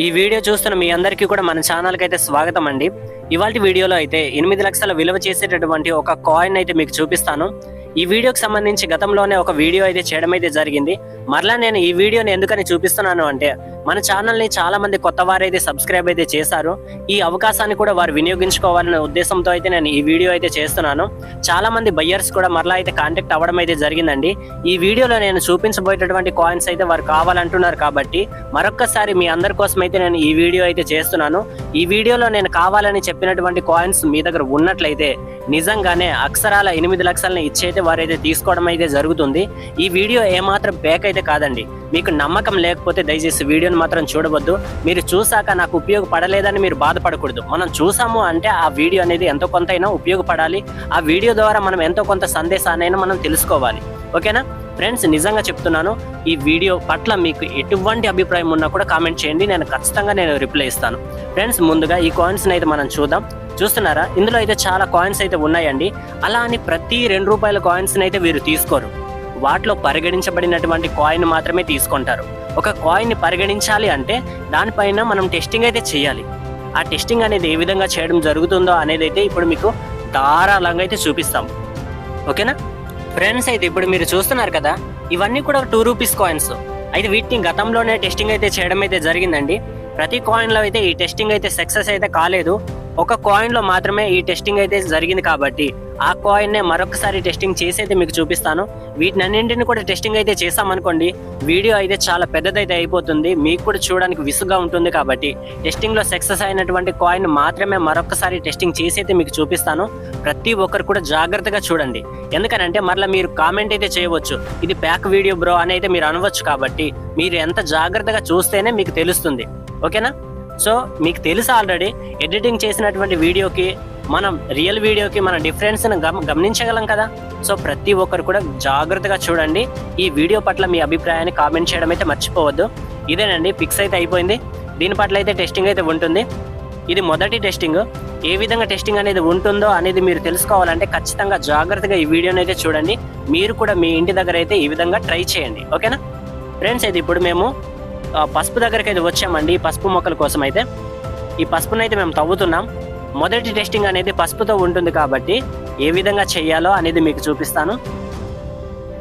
ఈ వీడియో చూస్తున్న మీ అందరికీ కూడా మన ఛానల్కి అయితే స్వాగతం అండి. ఇవాళ వీడియోలో అయితే ఎనిమిది లక్షల విలువ చేసేటటువంటి ఒక కాయిన్ అయితే మీకు చూపిస్తాను. ఈ వీడియోకి సంబంధించి గతంలోనే ఒక వీడియో అయితే చేయడం అయితే జరిగింది. మరలా నేను ఈ వీడియోని ఎందుకని చూపిస్తున్నాను అంటే మన ఛానల్ని చాలా మంది కొత్త వారైతే సబ్స్క్రైబ్ అయితే చేశారు. ఈ అవకాశాన్ని కూడా వారు వినియోగించుకోవాలనే ఉద్దేశంతో అయితే నేను ఈ వీడియో అయితే చేస్తున్నాను. చాలా మంది బయ్యర్స్ కూడా మరలా అయితే కాంటాక్ట్ అవ్వడం అయితే జరిగిందండి. ఈ వీడియోలో నేను చూపించబోయేటటువంటి కాయిన్స్ అయితే వారు కావాలంటున్నారు కాబట్టి మరొక్కసారి మీ అందరి కోసం అయితే నేను ఈ వీడియో అయితే చేస్తున్నాను. ఈ వీడియోలో నేను కావాలని చెప్పినటువంటి కాయిన్స్ మీ దగ్గర ఉన్నట్లయితే నిజంగానే అక్షరాల ఎనిమిది లక్షలని ఇచ్చైతే వారైతే తీసుకోవడం అయితే జరుగుతుంది. ఈ వీడియో ఏమాత్రం బ్యాక్ అయితే కాదండి. మీకు నమ్మకం లేకపోతే దయచేసి వీడియోని మాత్రం చూడవద్దు. మీరు చూసాక నాకు ఉపయోగపడలేదని మీరు బాధపడకూడదు. మనం చూసాము అంటే ఆ వీడియో అనేది ఎంతో కొంత ఉపయోగపడాలి. ఆ వీడియో ద్వారా మనం ఎంతో కొంత సందేశాన్నైనా మనం తెలుసుకోవాలి. ఓకేనా? ఫ్రెండ్స్ నిజంగా చెప్తున్నాను. ఈ వీడియో పట్ల మీకు ఎటువంటి అభిప్రాయం ఉన్నా కూడా కామెంట్ చేయండి. నేను ఖచ్చితంగా నేను రిప్లై ఇస్తాను. ఫ్రెండ్స్ ముందుగా ఈ కాయిన్స్ని అయితే మనం చూద్దాం. చూస్తున్నారా? ఇందులో అయితే చాలా కాయిన్స్ అయితే ఉన్నాయండి. అలా అని ప్రతి రెండు రూపాయల కాయిన్స్ని అయితే వీరు తీసుకోరు. వాటిలో పరిగణించబడినటువంటి కాయిన్ మాత్రమే తీసుకుంటారు. ఒక కాయిన్ని పరిగణించాలి అంటే దానిపైన మనం టెస్టింగ్ అయితే చేయాలి. ఆ టెస్టింగ్ అనేది ఏ విధంగా చేయడం జరుగుతుందో అనేది అయితే ఇప్పుడు మీకు ధారాళంగా అయితే చూపిస్తాం. ఓకేనా? ఫ్రెండ్స్ అయితే ఇప్పుడు మీరు చూస్తున్నారు కదా ఇవన్నీ కూడా టూ రూపీస్ కాయిన్స్ అయితే వీటిని గతంలోనే టెస్టింగ్ అయితే చేయడం అయితే జరిగిందండి. ప్రతి కాయిన్లో అయితే ఈ టెస్టింగ్ అయితే సక్సెస్ అయితే కాలేదు. ఒక కాయిన్లో మాత్రమే ఈ టెస్టింగ్ అయితే జరిగింది కాబట్టి ఆ కాయిన్నే మరొకసారి టెస్టింగ్ చేసి అయితే మీకు చూపిస్తాను. వీటినన్నింటిని కూడా టెస్టింగ్ అయితే చేసామనుకోండి వీడియో అయితే చాలా పెద్దదైతే అయిపోతుంది. మీకు కూడా చూడడానికి విసుగ్గా ఉంటుంది కాబట్టి టెస్టింగ్లో సక్సెస్ అయినటువంటి కాయిన్ మాత్రమే మరొకసారి టెస్టింగ్ చేసి అయితే మీకు చూపిస్తాను. ప్రతి ఒక్కరు కూడా జాగ్రత్తగా చూడండి. ఎందుకనంటే మరలా మీరు కామెంట్ అయితే చేయవచ్చు. ఇది ప్యాక్ వీడియో బ్రో అని అయితే మీరు అనవచ్చు కాబట్టి మీరు ఎంత జాగ్రత్తగా చూస్తేనే మీకు తెలుస్తుంది. ఓకేనా? సో మీకు తెలుసు ఆల్రెడీ ఎడిటింగ్ చేసినటువంటి వీడియోకి మనం రియల్ వీడియోకి మన డిఫరెన్స్ని గమ గమనించగలం కదా? సో ప్రతి ఒక్కరు కూడా జాగ్రత్తగా చూడండి. ఈ వీడియో పట్ల మీ అభిప్రాయాన్ని కామెంట్ చేయడం అయితే మర్చిపోవద్దు. ఇదేనండి ఫిక్స్ అయితే అయిపోయింది. దీని పట్ల అయితే టెస్టింగ్ అయితే ఉంటుంది. ఇది మొదటి టెస్టింగ్ ఏ విధంగా టెస్టింగ్ అనేది ఉంటుందో అనేది మీరు తెలుసుకోవాలంటే ఖచ్చితంగా జాగ్రత్తగా ఈ వీడియోని అయితే చూడండి. మీరు కూడా మీ ఇంటి దగ్గర అయితే ఈ విధంగా ట్రై చేయండి. ఓకేనా? ఫ్రెండ్స్ అయితే ఇప్పుడు మేము పసుపు దగ్గరికి అయితే వచ్చామండి ఈ పసుపు మొక్కల కోసం అయితే ఈ పసుపునైతే అయితే మేము తవ్వుతున్నాం. మొదటి టెస్టింగ్ అనేది పసుపుతో ఉంటుంది కాబట్టి ఏ విధంగా చేయాలో అనేది మీకు చూపిస్తాను.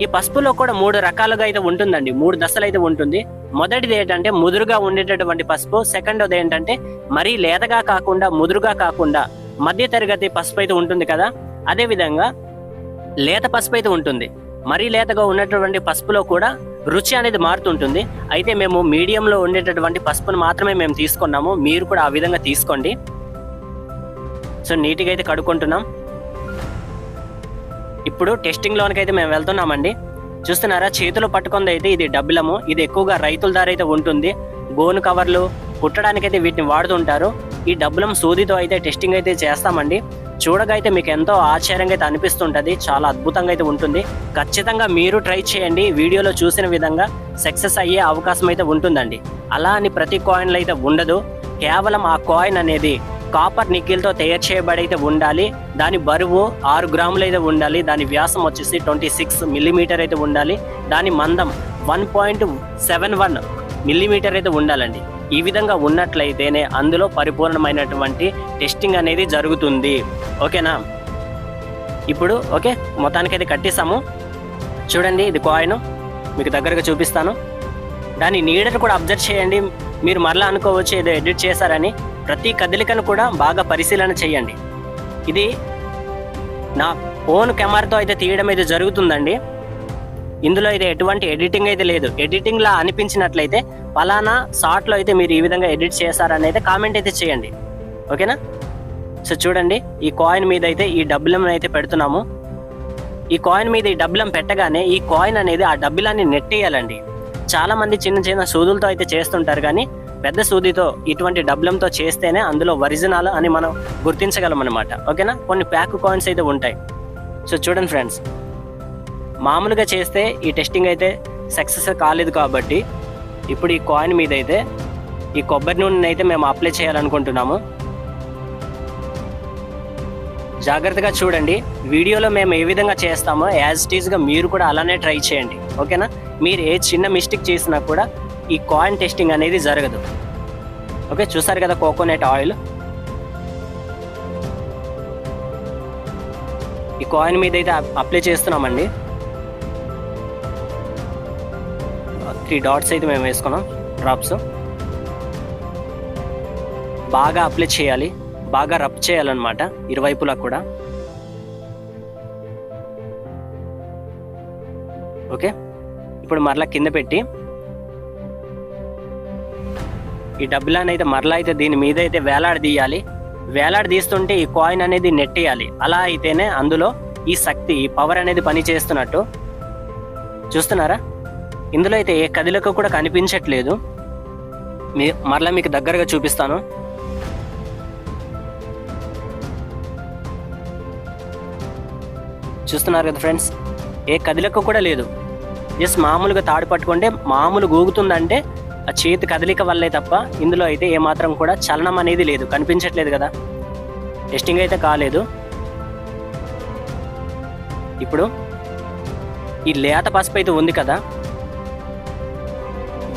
ఈ పసుపులో కూడా మూడు రకాలుగా అయితే ఉంటుందండి మూడు దశలు అయితే ఉంటుంది. మొదటిది ఏంటంటే ముదురుగా ఉండేటటువంటి పసుపు సెకండోది ఏంటంటే మరీ లేతగా కాకుండా ముదురుగా కాకుండా మధ్య తరగతి పసుపు అయితే ఉంటుంది కదా. అదే విధంగా లేత పసుపు అయితే ఉంటుంది. మరీ లేతగా ఉన్నటువంటి పసుపులో కూడా రుచి అనేది మారుతుంటుంది. అయితే మేము మీడియంలో ఉండేటటువంటి పసుపును మాత్రమే మేము తీసుకున్నాము. మీరు కూడా ఆ విధంగా తీసుకోండి. సో నీట్గా అయితే కడుక్కుంటున్నాం. ఇప్పుడు టెస్టింగ్లోనికైతే మేము వెళ్తున్నామండి. చూస్తున్నారా? చేతిలో పట్టుకుంది అయితే ఇది డబ్బులము. ఇది ఎక్కువగా రైతుల దారైతే అయితే ఉంటుంది. గోను కవర్లు కుట్టడానికైతే వీటిని వాడుతుంటారు. ఈ డబ్బులం సూదితో అయితే టెస్టింగ్ అయితే చేస్తామండి. చూడగా అయితే మీకు ఎంతో ఆశ్చర్యంగా అయితే అనిపిస్తుంటుంది. చాలా అద్భుతంగా అయితే ఉంటుంది. ఖచ్చితంగా మీరు ట్రై చేయండి. వీడియోలో చూసిన విధంగా సక్సెస్ అయ్యే అవకాశం అయితే ఉంటుందండి. అలా అని ప్రతి కాయిన్లు అయితే ఉండదు. కేవలం ఆ కాయిన్ అనేది కాపర్ నికిల్తో తయారు చేయబడి అయితే ఉండాలి. దాని బరువు ఆరు గ్రాములు అయితే ఉండాలి. దాని వ్యాసం వచ్చేసి ట్వంటీ సిక్స్ మిల్లీమీటర్ అయితే ఉండాలి. దాని మందం one point seven one millimetre అయితే ఉండాలండి. ఈ విధంగా ఉన్నట్లయితేనే అందులో పరిపూర్ణమైనటువంటి టెస్టింగ్ అనేది జరుగుతుంది. ఓకేనా? ఇప్పుడు ఓకే మొత్తానికైతే కట్టేసాము చూడండి ఇది కాయిన్ మీకు దగ్గరగా చూపిస్తాను. దాని నీడను కూడా అబ్జర్వ్ చేయండి. మీరు మరలా అనుకోవచ్చు ఏదో ఎడిట్ చేశారని. ప్రతి కదలికను కూడా బాగా పరిశీలన చేయండి. ఇది నా ఫోన్ కెమెరాతో అయితే తీయడం అయితే జరుగుతుందండి. ఇందులో అయితే ఎటువంటి ఎడిటింగ్ అయితే లేదు. ఎడిటింగ్ లా అనిపించినట్లయితే ఫలానా షార్ట్లో అయితే మీరు ఈ విధంగా ఎడిట్ చేస్తారని అయితే కామెంట్ అయితే చేయండి. ఓకేనా? సో చూడండి ఈ కాయిన్ మీద అయితే ఈ డబ్బులం అయితే పెడుతున్నాము. ఈ కాయిన్ మీద ఈ డబ్బులం పెట్టగానే ఈ కాయిన్ అనేది ఆ డబ్బులాన్ని నెట్టేయాలండి. చాలా మంది చిన్న చిన్న సూదులతో అయితే చేస్తుంటారు కానీ పెద్ద సూదితో ఇటువంటి డబ్బులంతో చేస్తేనే అందులో ఒరిజినల్ అని మనం గుర్తించగలం అనమాట ఓకేనా? కొన్ని ప్యాక్ కాయిన్స్ అయితే ఉంటాయి. సో చూడండి ఫ్రెండ్స్ మామూలుగా చేస్తే ఈ టెస్టింగ్ అయితే సక్సెస్ కాలేదు కాబట్టి ఇప్పుడు ఈ కాయిన్ మీద అయితే ఈ కొబ్బరి నూనెని అయితే మేము అప్లై చేయాలనుకుంటున్నాము. జాగ్రత్తగా చూడండి వీడియోలో మేము ఏ విధంగా చేస్తామో యాజ్ టీజ్గా మీరు కూడా అలానే ట్రై చేయండి. ఓకేనా? మీరు ఏ చిన్న మిస్టేక్ చేసినా కూడా ఈ కాయిన్ టెస్టింగ్ అనేది జరగదు. ఓకే చూసారు కదా కోకోనట్ ఆయిల్ ఈ కాయిన్ మీద అయితే అప్లై చేస్తున్నామండి. త్రీ డాట్స్ అయితే మేము వేసుకున్నాం డ్రాప్స్. బాగా అప్లై చేయాలి బాగా రబ్ చేయాలన్నమాట ఇరువైపులా కూడా. ఓకే? ఇప్పుడు మరలా కింద పెట్టి ఈ డబ్బులను అయితే మరలా అయితే దీని మీద అయితే వేలాడదీయాలి వేలాడదీస్తుంటే ఈ కాయిన్ అనేది నెట్టేయాలి. అలా అయితేనే అందులో ఈ శక్తి ఈ పవర్ అనేది పని చేస్తున్నట్టు చూస్తున్నారా? ఇందులో అయితే ఏ కదిలక కూడా కనిపించట్లేదు. మీ మరలా మీకు దగ్గరగా చూపిస్తాను. చూస్తున్నారు కదా ఫ్రెండ్స్? ఏ కదిలక కూడా లేదు. జస్ట్ మామూలుగా తాడు పట్టుకుంటే మామూలు గూగుతుందంటే ఆ చేతి కదలిక వల్లే తప్ప ఇందులో అయితే ఏమాత్రం కూడా చలనం అనేది లేదు. కనిపించట్లేదు కదా. టెస్టింగ్ అయితే కాలేదు. ఇప్పుడు ఈ లేత పసుపు అయితే ఉంది కదా.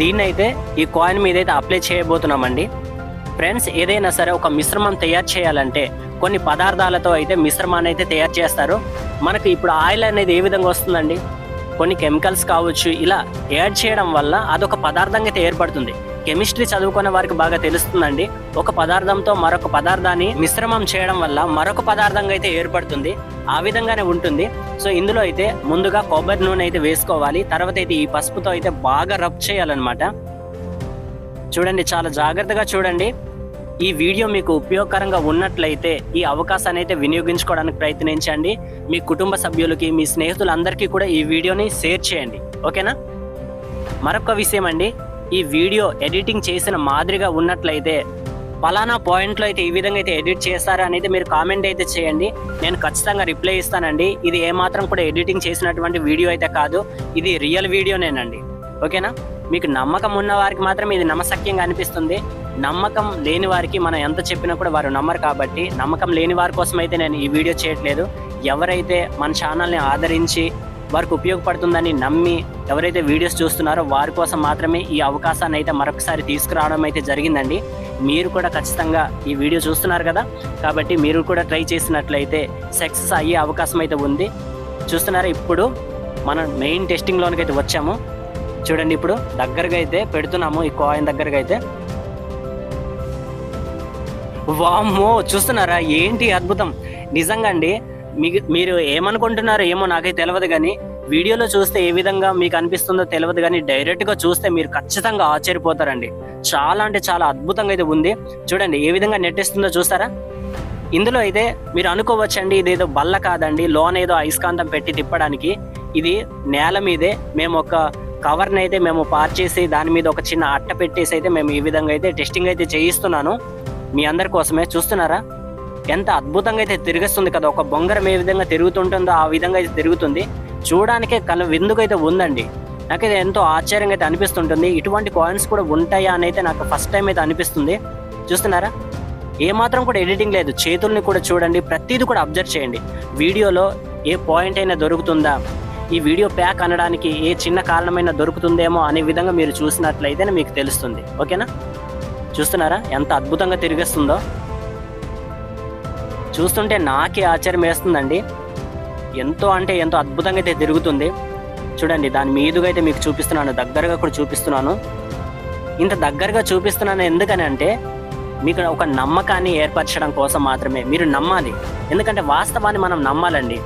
దీన్నైతే ఈ కాయిన్ మీద అయితే అప్లై చేయబోతున్నామండి. ఫ్రెండ్స్ ఏదైనా సరే ఒక మిశ్రమం తయారు చేయాలంటే కొన్ని పదార్థాలతో అయితే మిశ్రమాన్ని అయితే తయారు చేస్తారు. మనకు ఇప్పుడు ఆయిల్ అనేది ఏ విధంగా వస్తుందండి? కొన్ని కెమికల్స్ కావచ్చు ఇలా యాడ్ చేయడం వల్ల అదొక పదార్థంగా అయితే ఏర్పడుతుంది. కెమిస్ట్రీ చదువుకున్న వారికి బాగా తెలుస్తుందండి. ఒక పదార్థంతో మరొక పదార్థాన్ని మిశ్రమం చేయడం వల్ల మరొక పదార్థంగా అయితే ఏర్పడుతుంది. ఆ విధంగానే ఉంటుంది. సో ఇందులో అయితే ముందుగా కొబ్బరి నూనె అయితే వేసుకోవాలి. తర్వాత అయితే ఈ పసుపుతో అయితే బాగా రబ్ చేయాలన్నమాట. చూడండి చాలా జాగ్రత్తగా చూడండి. ఈ వీడియో మీకు ఉపయోగకరంగా ఉన్నట్లయితే ఈ అవకాశాన్ని అయితే వినియోగించుకోవడానికి ప్రయత్నించండి. మీ కుటుంబ సభ్యులకి మీ స్నేహితులందరికీ కూడా ఈ వీడియోని షేర్ చేయండి. ఓకేనా? మరొక విషయం అండి. ఈ వీడియో ఎడిటింగ్ చేసిన మాదిరిగా ఉన్నట్లయితే పలానా పాయింట్లో అయితే ఈ విధంగా అయితే ఎడిట్ చేస్తారా అనేది మీరు కామెంట్ అయితే చేయండి. నేను ఖచ్చితంగా రిప్లై ఇస్తానండి. ఇది ఏమాత్రం కూడా ఎడిటింగ్ చేసినటువంటి వీడియో అయితే కాదు. ఇది రియల్ వీడియోనేనండి. ఓకేనా? మీకు నమ్మకం ఉన్న వారికి మాత్రం ఇది నమ్మశక్యంగా అనిపిస్తుంది. నమ్మకం లేని వారికి మనం ఎంత చెప్పినా కూడా వారు నమ్మరు కాబట్టి నమ్మకం లేని వారి కోసం అయితే నేను ఈ వీడియో చేయట్లేదు. ఎవరైతే మన ఛానల్ని ఆదరించి వారికి ఉపయోగపడుతుందని నమ్మి ఎవరైతే వీడియోస్ చూస్తున్నారో వారి కోసం మాత్రమే ఈ అవకాశాన్ని అయితే మరొకసారి తీసుకురావడం అయితే జరిగిందండి. మీరు కూడా ఖచ్చితంగా ఈ వీడియో చూస్తున్నారు కదా? కాబట్టి మీరు కూడా ట్రై చేసినట్లయితే సక్సెస్ అయ్యే అవకాశం అయితే ఉంది. చూస్తున్నారా ఇప్పుడు మనం మెయిన్ టెస్టింగ్లోనికి అయితే వచ్చాము. చూడండి ఇప్పుడు దగ్గరగా అయితే పెడుతున్నాము ఈ కాయిన్ దగ్గరగా అయితే. వామ్మో! చూస్తున్నారా? ఏంటి అద్భుతం? నిజంగా అండి మీరు ఏమనుకుంటున్నారో ఏమో నాకైతే తెలియదు కానీ వీడియోలో చూస్తే ఏ విధంగా మీకు అనిపిస్తుందో తెలియదు కానీ డైరెక్ట్గా చూస్తే మీరు ఖచ్చితంగా ఆశ్చర్యపోతారండి. చాలా అంటే చాలా అద్భుతంగా అయితే ఉంది. చూడండి ఏ విధంగా నెట్టేస్తుందో చూస్తారా? ఇందులో అయితే మీరు అనుకోవచ్చండి ఇదేదో బల్ల కాదండి లోన్ ఏదో అయస్కాంతం పెట్టి తిప్పడానికి. ఇది నేల మీదే మేము ఒక కవర్ని అయితే మేము పార్ చేసి దాని మీద ఒక చిన్న అట్ట పెట్టేసి అయితే మేము ఈ విధంగా అయితే టెస్టింగ్ అయితే చేయిస్తున్నాను. మీ అందరి కోసమే చూస్తున్నారా? ఎంత అద్భుతంగా అయితే తిరిగిస్తుంది కదా ఒక బొంగరం ఏ విధంగా తిరుగుతుంటుందో ఆ విధంగా అయితే తిరుగుతుంది. చూడడానికే కల విందుకైతే ఉందండి. నాకైతే ఎంతో ఆశ్చర్యంగా అయితే అనిపిస్తుంటుంది. ఇటువంటి కాయిన్స్ కూడా ఉంటాయా అని అయితే నాకు ఫస్ట్ టైం అయితే అనిపిస్తుంది. చూస్తున్నారా? ఏమాత్రం కూడా ఎడిటింగ్ లేదు. చేతుల్ని కూడా చూడండి. ప్రతిదీ కూడా అబ్జర్వ్ చేయండి. వీడియోలో ఏ పాయింట్ అయినా దొరుకుతుందా? ఈ వీడియో ప్యాక్ అనడానికి ఏ చిన్న కారణమైనా దొరుకుతుందేమో అనే విధంగా మీరు చూసినట్లయితే మీకు తెలుస్తుంది. ఓకేనా? చూస్తున్నారా? ఎంత అద్భుతంగా తిరిగిస్తుందో. చూస్తుంటే నాకే ఆశ్చర్యం వేస్తుందండి ఎంతో అంటే ఎంతో అద్భుతంగా అయితే తిరుగుతుంది. చూడండి దాని మీదుగా అయితే మీకు చూపిస్తున్నాను దగ్గరగా కూడా చూపిస్తున్నాను. ఇంత దగ్గరగా చూపిస్తున్నాను ఎందుకని అంటే మీకు ఒక నమ్మకాన్ని ఏర్పరచడం కోసం మాత్రమే. మీరు నమ్మాలి. ఎందుకంటే వాస్తవాన్ని మనం నమ్మాలండి.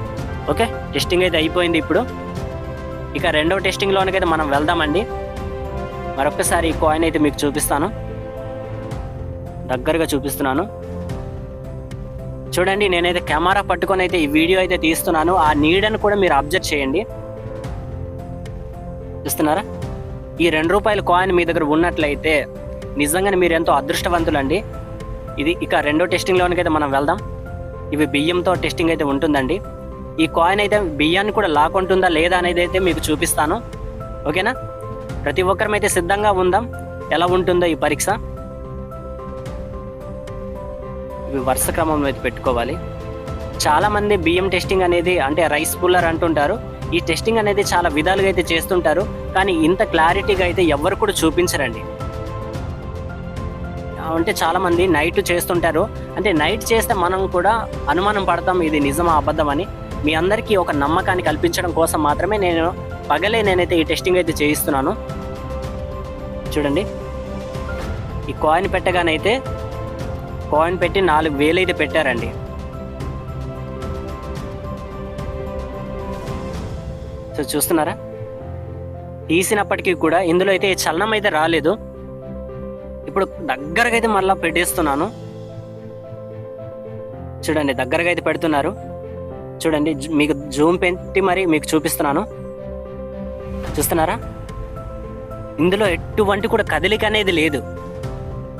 ఓకే? టెస్టింగ్ అయితే అయిపోయింది ఇప్పుడు. ఇక రెండవ టెస్టింగ్లోనికైతే మనం వెళ్దామండి. మరొకసారి ఈ కాయిన్ అయితే మీకు చూపిస్తాను. దగ్గరగా చూపిస్తున్నాను. చూడండి నేనైతే కెమెరా పట్టుకొని అయితే ఈ వీడియో అయితే తీస్తున్నాను. ఆ నీడను కూడా మీరు అబ్జర్వ్ చేయండి. చూస్తున్నారా? ఈ రెండు రూపాయల కాయిన్ మీ దగ్గర ఉన్నట్లయితే నిజంగానే మీరు ఎంతో అదృష్టవంతులండి. ఇది ఇక రెండో టెస్టింగ్లోనికైతే మనం వెళ్దాం. ఇవి బియ్యంతో టెస్టింగ్ అయితే ఉంటుందండి. ఈ కాయిన్ అయితే బియ్యాన్ని కూడా లాక్కుంటుందా లేదా అనేది అయితే మీకు చూపిస్తాను. ఓకేనా? ప్రతి ఒక్కరం అయితే సిద్ధంగా ఉందాం. ఎలా ఉంటుందో ఈ పరీక్ష. ఇవి వరుస క్రమంలో అయితే పెట్టుకోవాలి. చాలామంది బియ్యం టెస్టింగ్ అనేది అంటే రైస్ పుల్లర్ అంటుంటారు. ఈ టెస్టింగ్ అనేది చాలా విధాలుగా అయితే చేస్తుంటారు. కానీ ఇంత క్లారిటీగా అయితే ఎవరు కూడా చూపించరండి. అంటే చాలామంది నైట్ చేస్తుంటారు. అంటే నైట్ చేస్తే మనం కూడా అనుమానం పడతాం ఇది నిజమా అబద్ధం అని. మీ అందరికీ ఒక నమ్మకాన్ని కల్పించడం కోసం మాత్రమే నేను పగలే నేనైతే ఈ టెస్టింగ్ అయితే చేయిస్తున్నాను. చూడండి. ఈ కాయిన్ పెట్టగానైతే కాయిన్ పెట్టి నాలుగు వేలు అయితే పెట్టారండి. సో చూస్తున్నారా? తీసినప్పటికీ కూడా ఇందులో అయితే చలనం అయితే రాలేదు. ఇప్పుడు దగ్గరగా అయితే మళ్ళీ పెట్టేస్తున్నాను. చూడండి దగ్గరగా అయితే పెడుతున్నారు. చూడండి మీకు జూమ్ పెట్టి మరి మీకు చూపిస్తున్నాను. చూస్తున్నారా? ఇందులో ఎటువంటి కూడా కదలిక అనేది లేదు.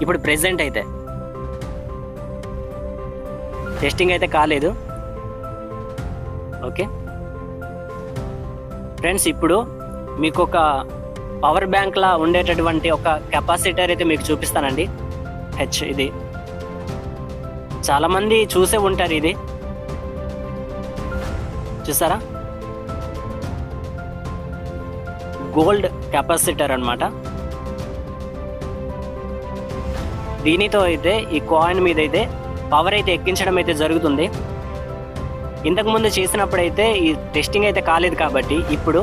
ఇప్పుడు ప్రెసెంట్ అయితే. టెస్టింగ్ అయితే కాలేదు. ఓకే ఫ్రెండ్స్ ఇప్పుడు మీకు ఒక పవర్ బ్యాంక్లా ఉండేటటువంటి ఒక కెపాసిటర్ అయితే మీకు చూపిస్తానండి. హెచ్ ఇది. చాలామంది చూసే ఉంటారు ఇది. చూసారా? గోల్డ్ కెపాసిటర్ అనమాట దీనితో అయితే ఈ కాయిన్ మీద అయితే పవర్ అయితే ఎక్కించడం అయితే జరుగుతుంది. ఇంతకుముందు చేసినప్పుడైతే ఈ టెస్టింగ్ అయితే కాలేదు కాబట్టి ఇప్పుడు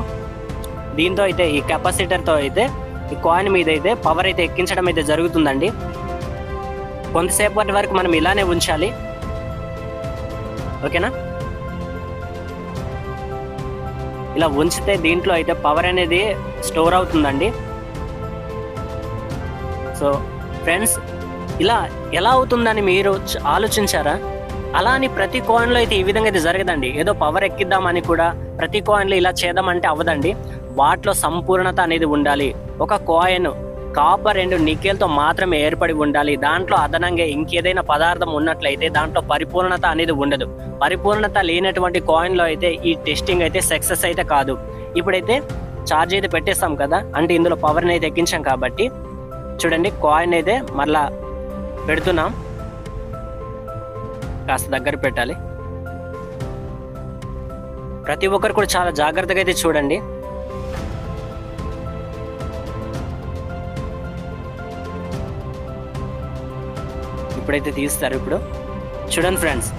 దీంతో అయితే ఈ కెపాసిటర్తో అయితే ఈ కాయిన్ మీద అయితే పవర్ అయితే ఎక్కించడం అయితే జరుగుతుందండి. కొంతసేపటి వరకు మనం ఇలానే ఉంచాలి. ఓకేనా? ఇలా ఉంచితే దీంట్లో అయితే పవర్ అనేది స్టోర్ అవుతుందండి. సో ఫ్రెండ్స్ ఇలా ఎలా అవుతుందని మీరు ఆలోచించారా? అలా అని ప్రతి కాయిన్లో అయితే ఈ విధంగా అయితే జరగదండి. ఏదో పవర్ ఎక్కిద్దామని కూడా ప్రతి కాయిన్లో ఇలా చేద్దామంటే అవ్వదండి. వాటిలో సంపూర్ణత అనేది ఉండాలి. ఒక కాయిన్ కాపర్ అండ్ నికెల్తో మాత్రమే ఏర్పడి ఉండాలి. దాంట్లో అదనంగా ఇంకేదైనా పదార్థం ఉన్నట్లయితే దాంట్లో పరిపూర్ణత అనేది ఉండదు. పరిపూర్ణత లేనటువంటి కాయిన్లో అయితే ఈ టెస్టింగ్ అయితే సక్సెస్ అయితే కాదు. ఇప్పుడైతే ఛార్జ్ అయితే పెట్టేస్తాం కదా. అంటే ఇందులో పవర్ని అయితే ఎక్కించాం కాబట్టి చూడండి కాయిన్ అయితే మళ్ళీ పెడుతున్నాం. కాస్త దగ్గర పెట్టాలి. ప్రతి ఒక్కరు కూడా చాలా జాగ్రత్తగా అయితే చూడండి. ఇప్పుడైతే తీస్తారు ఇప్పుడు. చూడండి ఫ్రెండ్స్.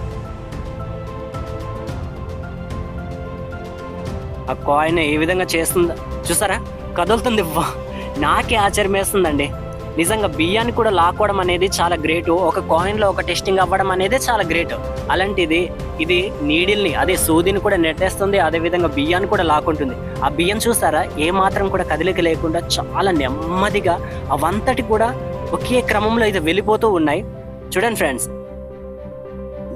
ఆ కాయిన్ ఏ విధంగా చేస్తుందా చూసారా? కదులుతుంది. నాకే ఆశ్చర్యం వేస్తుందండి. నిజంగా బియ్యాన్ని కూడా లాక్కోవడం అనేది చాలా గ్రేట్. ఒక కాయిన్లో ఒక టెస్టింగ్ అవ్వడం అనేది చాలా గ్రేట్. అలాంటిది ఇది నీడిల్ని అదే సూదిని కూడా నెట్టేస్తుంది అదే విధంగా బియ్యాన్ని కూడా లాక్కుంటుంది. ఆ బియ్యం చూస్తారా ఏ మాత్రం కూడా కదిలిక లేకుండా చాలా నెమ్మదిగా అవంతటి కూడా ఒకే క్రమంలో అయితే వెళ్ళిపోతూ ఉన్నాయి. చూడండి ఫ్రెండ్స్.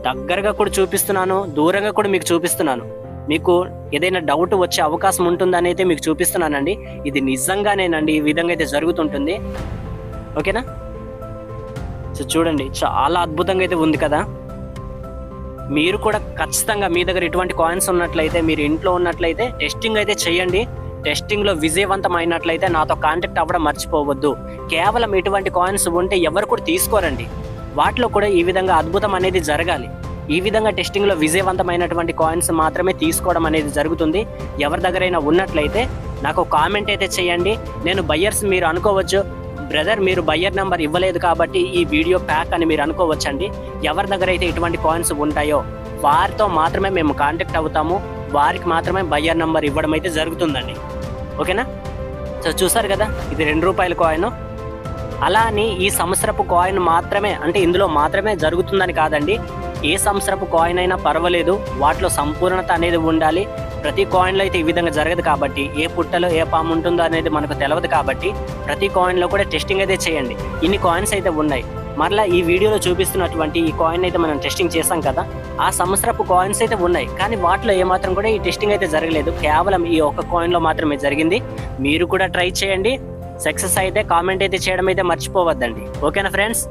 దగ్గరగా కూడా చూపిస్తున్నాను దూరంగా కూడా మీకు చూపిస్తున్నాను. మీకు ఏదైనా డౌట్ వచ్చే అవకాశం ఉంటుందని అయితే మీకు చూపిస్తున్నానండి. ఇది నిజంగానేనండి ఈ విధంగా అయితే జరుగుతుంటుంది. ఓకేనా? సో చూడండి చాలా అద్భుతంగా అయితే ఉంది కదా? మీరు కూడా ఖచ్చితంగా మీ దగ్గర ఇటువంటి కాయిన్స్ ఉన్నట్లయితే మీరు ఇంట్లో ఉన్నట్లయితే టెస్టింగ్ అయితే చేయండి. టెస్టింగ్లో విజయవంతం అయినట్లయితే నాతో కాంటాక్ట్ అవ్వడం మర్చిపోవద్దు. కేవలం ఇటువంటి కాయిన్స్ ఉంటే ఎవరు కూడా తీసుకోరండి. వాటిలో కూడా ఈ విధంగా అద్భుతం అనేది జరగాలి. ఈ విధంగా టెస్టింగ్లో విజయవంతమైనటువంటి కాయిన్స్ మాత్రమే తీసుకోవడం అనేది జరుగుతుంది. ఎవరి దగ్గరైనా ఉన్నట్లయితే నాకు కామెంట్ అయితే చేయండి. నేను బయ్యర్స్ మీరు అనుకోవచ్చు. బ్రదర్ మీరు బయ్యర్ నెంబర్ ఇవ్వలేదు కాబట్టి ఈ వీడియో ప్యాక్ అని మీరు అనుకోవచ్చండి. ఎవరి దగ్గర అయితే ఇటువంటి కాయిన్స్ ఉంటాయో వారితో మాత్రమే మేము కాంటాక్ట్ అవుతాము. వారికి మాత్రమే బయ్యర్ నెంబర్ ఇవ్వడం అయితే జరుగుతుందండి. ఓకేనా? సో చూసారు కదా ఇది రెండు రూపాయల కాయిన్ అలా అని ఈ సంవత్సరపు కాయిన్ మాత్రమే అంటే ఇందులో మాత్రమే జరుగుతుందని కాదండి. ఏ సంవత్సరపు కాయిన్ అయినా పర్వాలేదు. వాటిలో సంపూర్ణత అనేది ఉండాలి. ప్రతి కాయిన్లో అయితే ఈ విధంగా జరగదు కాబట్టి ఏ పుట్టలో ఏ పాము ఉంటుందో అనేది మనకు తెలియదు కాబట్టి ప్రతి కాయిన్లో కూడా టెస్టింగ్ అయితే చేయండి. ఇన్ని కాయిన్స్ అయితే ఉన్నాయి. మరలా ఈ వీడియోలో చూపిస్తున్నటువంటి ఈ కాయిన్ అయితే మనం టెస్టింగ్ చేసాం కదా ఆ సంవత్సరపు కాయిన్స్ అయితే ఉన్నాయి. కానీ వాటిలో ఏమాత్రం కూడా ఈ టెస్టింగ్ అయితే జరగలేదు. కేవలం ఈ ఒక్క కాయిన్లో మాత్రమే జరిగింది. మీరు కూడా ట్రై చేయండి. సక్సెస్ అయితే కామెంట్ అయితే చేయడం అయితే మర్చిపోవద్దండి. ఓకేనా ఫ్రెండ్స్